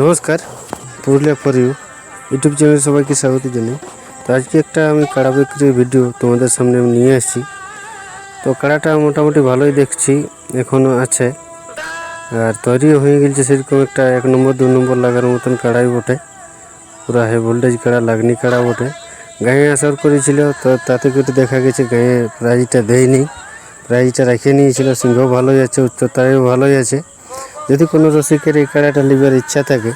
নমস্কার, Purulia for you YouTube চ্যানেলে সবাইকে স্বাগত জানাই। তো আজকে একটা আমি কাড়া বিক্রির ভিডিও তোমাদের সামনে আমি নিয়ে আসছি। তো কাড়াটা মোটামুটি ভালোই দেখছি এখনও আছে। আর তৈরিও হয়ে গেছে সেরকম একটা এক নম্বর, দু নম্বর লাগার মতন কাড়াই বটে। পুরা হাই ভোল্টেজ কাড়া, লাগনি কাড়া বটে। গায়ে আসার করেছিল, তো তাতে করে দেখা গেছে গায়ে প্রাইজটা দেয়নি। প্রাইজটা রেখে নিয়েছিল, সিংহ ভালোই আছে, উচ্চতায়ও ভালোই আছে। যদি কোনো রসিকের এই কাড়াটা নেবার ইচ্ছা থাকে,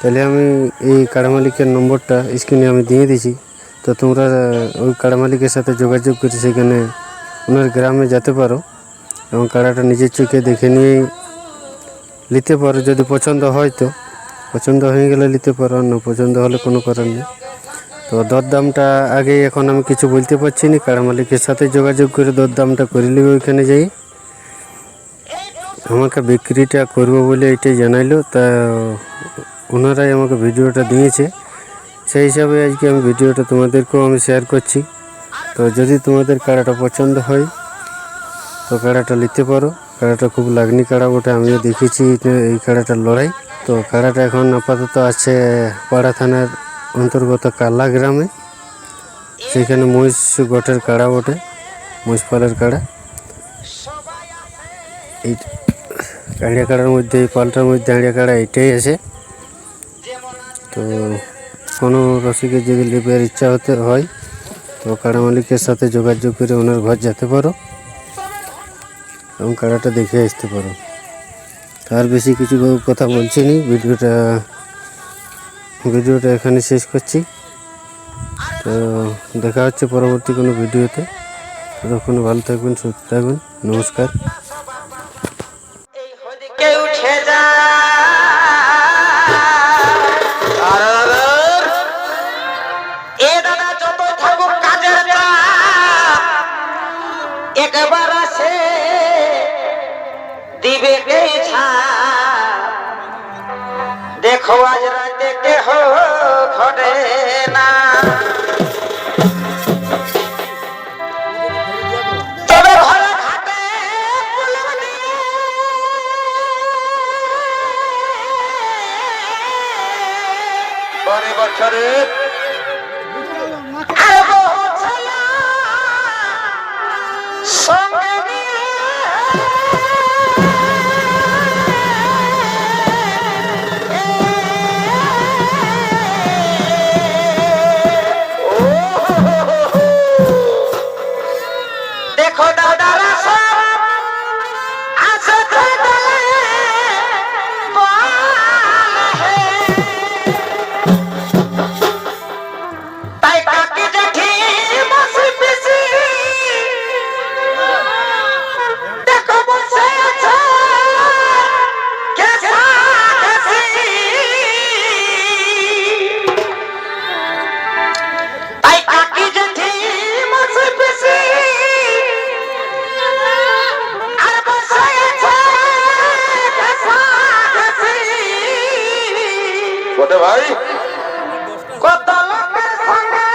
তাহলে আমি এই কাড়া মালিকের নম্বরটা স্ক্রিনে আমি দিয়ে দিছি। তো তোমরা ওই কাড়া মালিকের সাথে যোগাযোগ করে সেখানে ওনার গ্রামে যেতে পারো এবং কাড়াটা নিজের চোখে দেখে নিয়েই নিতে পারো। যদি পছন্দ হয় তো, পছন্দ হয়ে গেলে নিতে পারো না পছন্দ হলে কোনো করার নেই। তো দরদামটা আগে এখন আমি কিছু বলতে পারছি না। কাড়া মালিকের সাথে যোগাযোগ করে দরদামটা করে নেবে ওইখানে যাই আমাকে বিক্রিটা করব বলে এটাই জানাইলো। তা ওনারাই আমাকে ভিডিওটা দিয়েছে। সেই হিসাবে আজকে আমি ভিডিওটা তোমাদেরকেও আমি শেয়ার করছি। তো যদি তোমাদের কাড়াটা পছন্দ হয়, তো কাড়াটা নিতে পারো। কাড়াটা খুব লাগনি কাড়া বটে, আমিও দেখেছি এই কাড়াটার লড়াই। তো কাড়াটা এখন আপাতত আছে পাড়া থানার অন্তর্গত কাল্লা গ্রামে। সেখানে মহিষ গটের কাড়া বটে মহিষপালের কাড়া। এই দাঁড়িয়া কাড়ার মধ্যে, এই পালটার মধ্যে কাড়া এটাই আছে। তো কোনো রসিকের যদি লিপের ইচ্ছা হতে হয়, তো কাড়া মালিকের সাথে যোগাযোগ করে ওনার ঘর যেতে পারো এবং কাড়াটা দেখে আসতে পারো। তার বেশি কিছু কথা বলছি নি, ভিডিওটা ভিডিওটা এখানে শেষ করছি। তো দেখা হচ্ছে পরবর্তী কোনো ভিডিওতে। ততক্ষণ ভালো থাকবেন, সুস্থ থাকবেন, নমস্কার। দেখো আজ রাতে কেহ না ঘরে। পরে বছরে বটে ভাই? কত লোকের সঙ্গে?